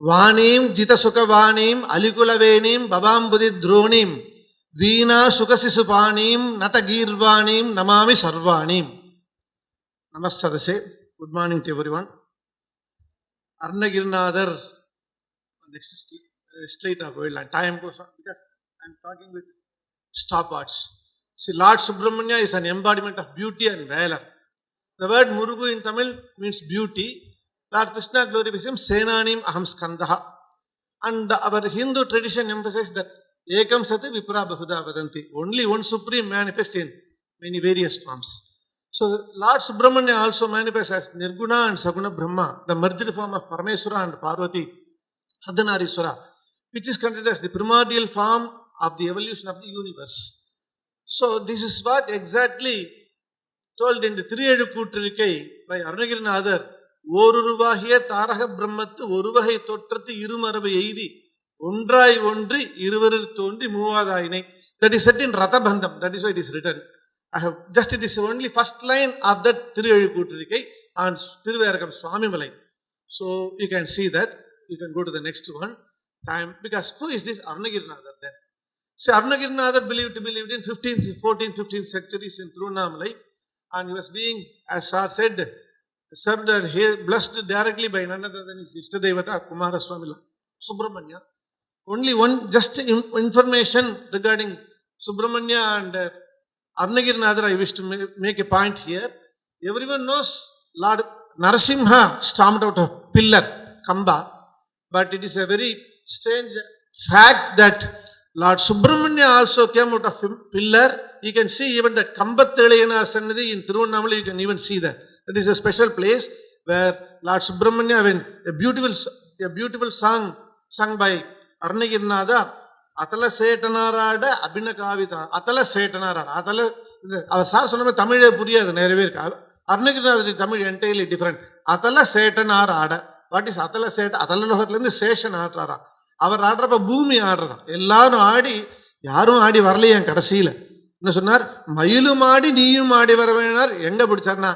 வாணீம் ஜித சுகவாணீம் அலிகுலவேணீம் பவாம்புதி துரோணீம் வீணா சுகசிசுபாணீம் நத கீர்வாணீம் நமாமி சர்வாணீம் நமஸ்ததசே. Good morning to everyone Arunagirinathar next ஸ்ட்ரெயிட்டாக போயிடலாம். Time because I am talking with stop arts see lord Subramanya is an embodiment of beauty and valour the word Murugu in Tamil means beauty Lord Krishna glorifies him, Senanim Aham Skandaha. And our Hindu tradition emphasizes that Ekam Sati Vipra Bahuda Vadanti. Only one supreme manifests in many various forms. So Lord Subramanya also manifests as Nirguna and Saguna Brahma, the merged form of Parameswara and Parvati, Ardhanariswara, which is considered as the primordial form of the evolution of the universe. So this is what exactly told in the Triyedu Kuttirikkai by Arunagirinathar. ஓருருவாகிய தாரக பிரம்மத்து ஒருவகை தொற்றத்து இருமரபு எய்தி ஒன்றாய் ஒன்றி இருவரில் தோன்றி மூவாதாயினை that is set in Rathabandham that is it is written I have just it is only first line of that Thiruvezhukootrirukkai on Thiruveragam Swamimalai so you can see that you can go to the next one time because who is this Arunagirinathar then See, Arunagirinathar believed to be lived in 15th, 14th, 15th centuries in Tiruvannamalai, and he was being, as Sir said, served and he blessed directly by none other than his Ishtadevata, Kumaraswamy Subramanya. Only one just in- information regarding Subramanya and uh, Arunagirinathar, I wish to make a point here. Everyone knows Lord Narasimha stormed out of pillar, Kamba, but it is a very strange fact that Lord Subramanya also came out of pillar. You can see even the Kambathelayanar Sannidhi in Tiruvannamalai, you can even see that. That is a special place where Lord Subramanya, when a beautiful, a beautiful song sung by Arnagirinada, அத்தல சேட்டனாராட அபின காவிதா அத்தல சேட்டனாராட அத்தல அவர் sir சொன்ன மாதிரி தமிழே புரியாது நிறைய பேருக்கு அருணகிரிநாதன் தமிழ் என்டையர்லி டிஃப்ரெண்ட் அத்தல சேட்டனார் ஆட வாட் இஸ் அத்தல சேட்ட அதல லோகத்துலேருந்து சேஷன் ஆடுறாரா. அவர் ஆடுறப்ப பூமி ஆடுறதா. எல்லாரும் ஆடி யாரும் ஆடி வரலையே கடைசியில. என்ன சொன்னார்? மயிலும் ஆடி நீயும் ஆடி வர வேணார். எங்க பிடிச்சார்னா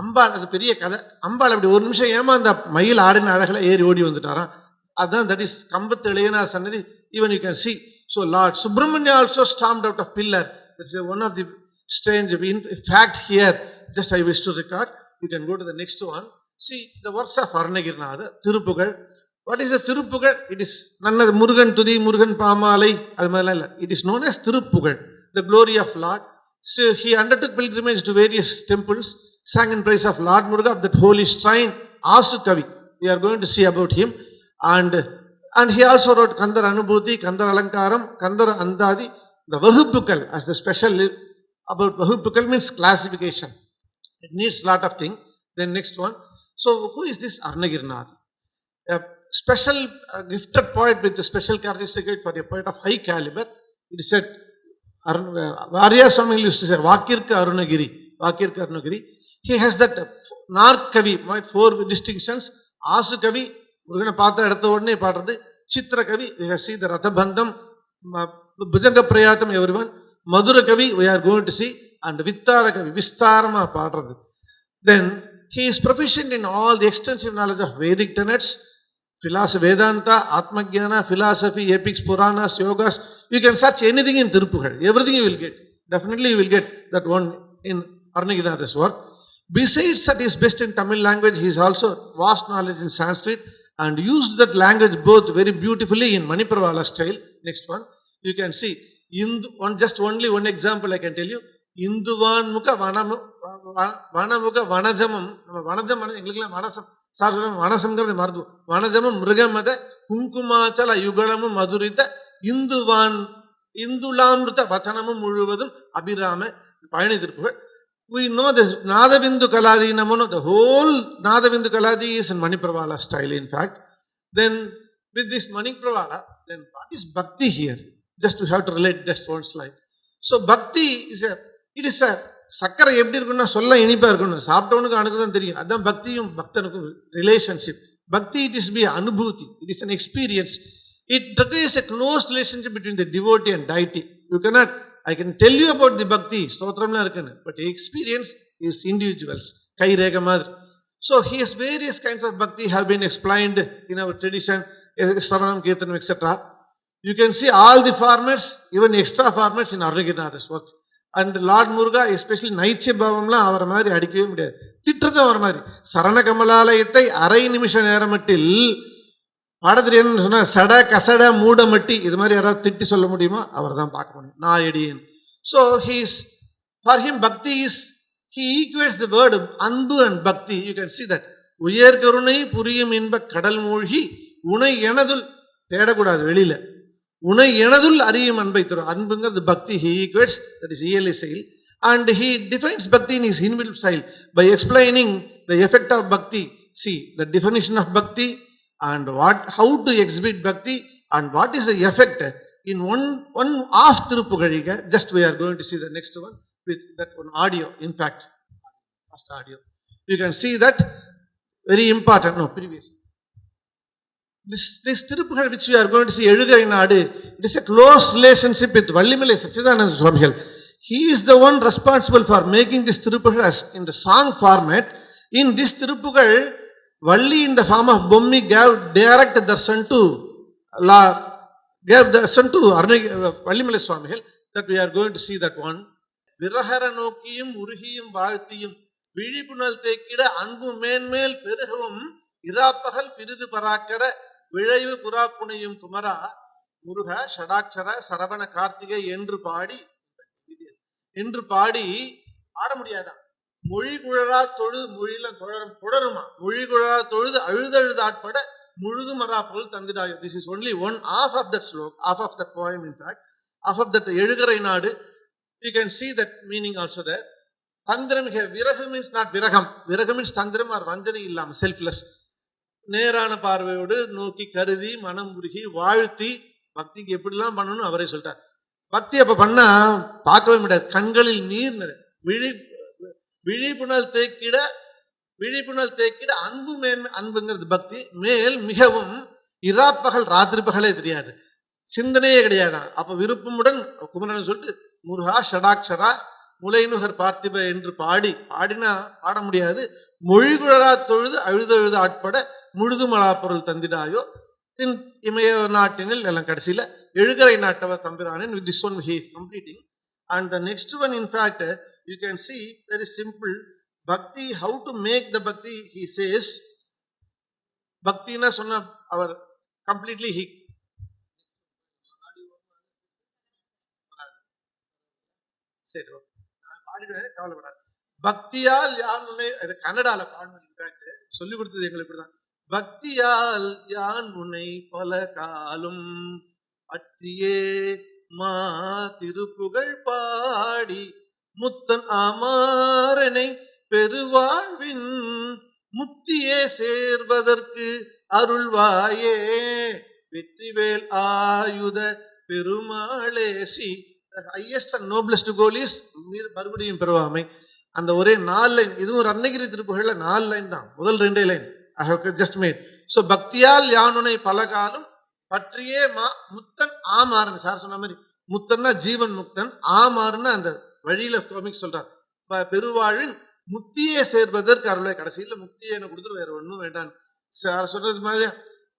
அம்பாள் அது பெரிய கதை. அம்பாள் அப்படி ஒரு நிமிஷம் ஏமா அந்த மயில் ஆடின அழகில் ஏறி ஓடி வந்துட்டாராம். அதான் தட் இஸ் கம்பத்து இளையனார் சன்னதி. Even you can see so lord Subramania also stamped out of pillar it's one of the strange fact here just I wish to record you can go to the next one see the works of Arunagirinatha Thiruppugazh what is the Thiruppugazh it is நல்லது முருகன் துதி முருகன் பாமாலை அது மாதிரிலாம் இல்லை. It is known as Thiruppugazh the glory of lord he he undertook pilgrimage to various temples sang in praise of Lord Muruga of that holy shrine, Asu Kavi. We are going to see about him. And, and he also wrote Kandar Anubhuti, Kandar Alankaram, Kandar Andadi, the Vahupukal as the special about Vahupukal means classification. It needs lot of thing. Then next one. So who is this Arnagirnath? A special uh, gifted poet with a special characteristic for a poet of high caliber. It is said Arun- uh, Varya Swami used to say, Vakirka Arunagiri, Vakirka Arunagiri. He has that uh, f- Narkavi, my four distinctions. Asu Kavi, முருகனை பார்த்த இடத்த உடனே பாடுறது சித்திர கவி see the ரதபந்தம் புஜங்க பிரயாத்தம் எவரிவன் மதுர கவி we are going to see and வித்தார கவி விஸ்தாரமா பாடுறது then he is proficient in all the extensive knowledge of Vedic tenets, philosophy, Vedanta, Atmagyana, philosophy, epics, Puranas, yogas. You can search anything in Tirupugal. Everything you will get. Definitely you will get that one in Arnaginatha's work. Besides that he is best in Tamil language, he is also vast knowledge in Sanskrit and used that language both very beautifully in Manipravala style. Next one. You can see, Indu, one, just only one example I can tell you. இந்துவான் முக வனமு வ- வனமுக வனஜமம் நம்ம வனஜம் வன- எங்களுக்கெல்லாம் வனசம் sir சொல்லுவாங்க வனசம்ங்கிறது மருத்துவ வனஜமும் மிருகமத குங்குமாச்சல யுகலமும் மதுரித இந்துவான் இந்துலாமிருத வச்சனமும் முழுவதும் அபிராம பழனி திருப்புகள் we know the Nadavindu Kaladi Namono, the whole Nadavindu Kaladi is in Manipravala style, in fact. Then with this Manipravala, then what is Bhakti here? Just to have to relate just one slide. So Bhakti is a, it is a சக்கரை எப்படி இருக்குன்னா சொல்ல இனிப்பா இருக்கணும் சாப்பிட்டவனுக்கு அனுக்கு தான் தெரியும் அதான் பக்தியும் பக்தனுக்கும் relationship bhakti it is be anubhuti it is an experience it requires a close relationship between the devotee and deity you cannot I can tell you about the bhakti ஸ்தோத்திரம்லாம் இருக்குன்னு பட் எக்ஸ்பீரியன்ஸ் இஸ் இண்டிவிஜுவல்ஸ் கை ரேக மாதிரி so here's various kinds of bhakti have been explained in our tradition சரணம் கீர்த்தனம் etcetera you can see all the formers even extra formers in Arunagirinatha's work and lord Muruga especially நைச்சியபாவம்லாம் அவர மாதிரி அடிக்கவே முடியாது திட்டத்தை அவரை மாதிரி சரண கமலாலயத்தை அரை நிமிஷ நேரமட்டில் பாடத்தில் சொன்னால் சட கசட மூடமட்டி இது மாதிரி யாராவது திட்டி சொல்ல முடியுமா? அவர் தான் பார்க்க முடியும். நான் எடியன் so he's for him bhakti is he equates the word anbu and bhakti you can see that உயர்கருணை புரியும் இன்ப கடல் மூழ்கி உனை எனதுல் தேடக்கூடாது வெளியில. உனை எனதுல் அறியும் அன்பை தரும். அன்புங்கிறது bhakti he equates that is yearly செயல் and he defines bhakti in is இன்வில் style by explaining the effect of bhakti see the definition of bhakti and what how to exhibit bhakti and what is the effect in one one half Tirupugaliga. Just we are going to see the next one with that one audio. In fact, first audio. You can see that very important. No, previous. This this Tirupugal which we are going to see Elugarinadu, it is a close relationship with Vallimale Sachidananda Swamigal. He is the one responsible for making this Tirupugal in the song format. In this Tirupugal, Valli in the form of Bommi gave direct darshan to La gave darshan to Arnag- Vallimale Swamigal that we are going to see that one. விரகர நோக்கியும் உருகியும் வாழ்த்தியும் விழிப்புணல் தேக்கிட அன்பு மேன்மேல் பெருகவும் இராப்பகல் பிரிது பராக்கர விழைவு புறாப்புனையும் குமரா முருக ஷடாட்சர சரவண கார்த்திகை என்று பாடி என்று பாடி ஆட முடியாதான் மொழி குழலா தொழுது மொழியில தொடரும் தொடருமா? மொழி குழலா தொழுது அழுதழுதாட்பட முழுதுமரா பொருள் தந்திடாயோ this is only one of of that shlok of of that poem in fact of of that எழுகரை நாடு. You can see that meaning also that தந்திரம் here விரகு மீன்ஸ் நாட் விரகம். விரகு மீன்ஸ் தந்திரம் ஆர் வஞ்சனை இல்லாம செல்ஃப்லெஸ் நேரான பார்வையோடு நோக்கி கருதி மனம் உருகி வாழ்த்தி பக்திக்கு எப்படிலாம் பண்ணணும் அவரே சொல்லிட்டார். பக்தி அப்ப பண்ணா பார்க்கவே முடியாது. கண்களில் நீர் விழி விழிப்புணர் தேக்கிட விழிப்புணர் தேக்கிட அன்பு மேன் அன்புங்கிறது பக்தி மேல் மிகவும் இராப்பகல் ராத்திரி பகலே தெரியாது. சிந்தனையே கிடையாதான் அப்ப விருப்பமுடன் குமரன் சொல்லிட்டு முருகா ஷடாட்சரா முலைநுகர் பார்த்திப என்று பாடி பாடினா பாட முடியாது. மொழிகுழலா தொழுது அழுதழுது ஆட்பட முழுதுமலா பொருள் தந்திடாயோ? இன் இமய நாட்டினில் எல்லாம் கடைசியில எழுகரை நாட்டவர் தம்பிரானின் with this one he completing and the next one in you can see very simple bhakti how to make the bhakti he says பக்தினா சொன்ன அவர் கம்ப்ளீட்லி ஹி சரி நான் பாடிடுவேன் கவலைப்படாது. பக்தியால் யான் உன்னை இது கன்னடால பாடணும் சொல்லி கொடுத்தது எங்களுக்கு இப்படிதான். பக்தியால் யான் உன்னை பல காலும் அற்றியே மா திருப்புகழ் பாடி முத்தன் அமாரனை பெருவாழ்வின் முத்தியே சேர்வதற்கு அருள்வாயே. வெற்றிவேல் ஆயுத பெருமாளே see highest and noblest goal is மறுபடியும் பெறுவாமை. அந்த ஒரே நாலு லைன் இதுவும் ரத்னகிரி திருப்புகள்ல நாலு லைன் தான் முதல் ரெண்டே line. I have just made so பக்தியால் யானுனை பல காலம் பற்றியே மா முத்தன் ஆமாறன் சார் சொன்ன மாதிரி முத்தன்னா ஜீவன் முக்தன் ஆமாறுன்னு அந்த வழியில கோமிக் சொல்றான் பெருவாழின் முத்தியே சேர்வதற்கு அருளை கடைசியில் முத்தியை என்ன கொடுத்துட்டு வேற ஒன்றும் வேண்டாம் சார் சொல்றது மாதிரி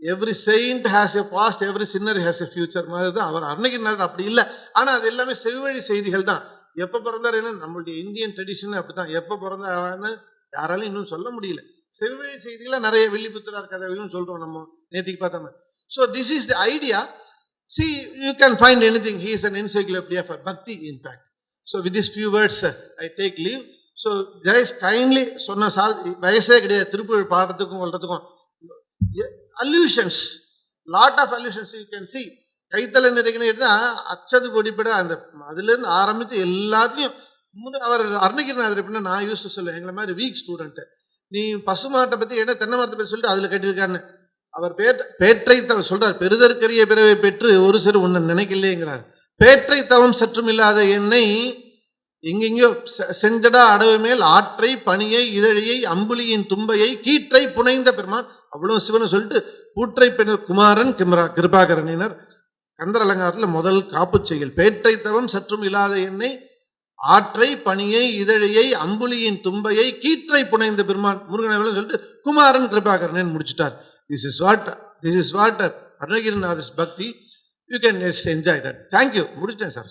every saint has a past every sinner has a future மாதிரி தான் அவர் அருணகிரிநாதர் அப்படி இல்லை. ஆனால் அது எல்லாமே செவ்வழி செய்திகள் தான். எப்போ பிறந்தார் என்ன? நம்மளுடைய இந்தியன் ட்ரெடிஷன் அப்படிதான் எப்போ பிறந்தாருன்னு யாராலும் இன்னும் சொல்ல முடியல. செவ்வழி செய்திகளை நிறைய வில்லிபுத்திரார் கதைகளும் சொல்றோம் நம்ம நேத்திக்கு பார்த்தோம் so this is the idea see you can find anything he is an encyclopedia for bhakti in fact so with this few words I take leave so Jayas kindly சொன்ன சால் வயசே கிடையாது. திருப்பூர் பாடுறதுக்கும் கொள்றதுக்கும் allusions lot of allusions you can see கைத்தலை தான் அச்சது கொடிப்பட அந்த அதுலேருந்து ஆரம்பித்து எல்லாத்தையும் அவர் அருணகிரிநாதர் எப்படின்னா நான் யூஸ் சொல்லுவேன் எங்களை மாதிரி வீக் ஸ்டூடெண்ட் நீ பசுமாட்டை பற்றி என்ன தென்னை மரத்தை பற்றி சொல்லிட்டு அதில் கட்டியிருக்காருன்னு அவர் பேட் பேற்றை தவ சொல்றார் பெருதற்கரிய பிறவை பெற்று ஒரு சிறு ஒன்று நினைக்கலையேங்கிறார். பேற்றை தவம் சற்றும் இல்லாத என்னை எங்கெங்கோ செ- செஞ்சடா அடவு மேல் ஆற்றை பனியை இதழியை அம்புலியின் தும்பையை கீற்றை புனைந்த பெருமான் அவ்வளவு சிவனை சொல்லிட்டு கூற்றை பெண் குமாரன் கிருமரா கிருபாகரனினர் கந்தர் அலங்காரத்தில் முதல் காப்புச் செயல் பேற்றை தவம் சற்றும் இல்லாத என்னை ஆற்றை பனியை இதழியை அம்புலியின் தும்பையை கீற்றை புனைந்த பெருமான் முருகன் சொல்லிட்டு குமாரன் கிருபாகரன் முடிச்சிட்டார். This is what this is what Arunagirinatha's bhakti you can enjoy that thank you முடிச்சிட்டேன் சார்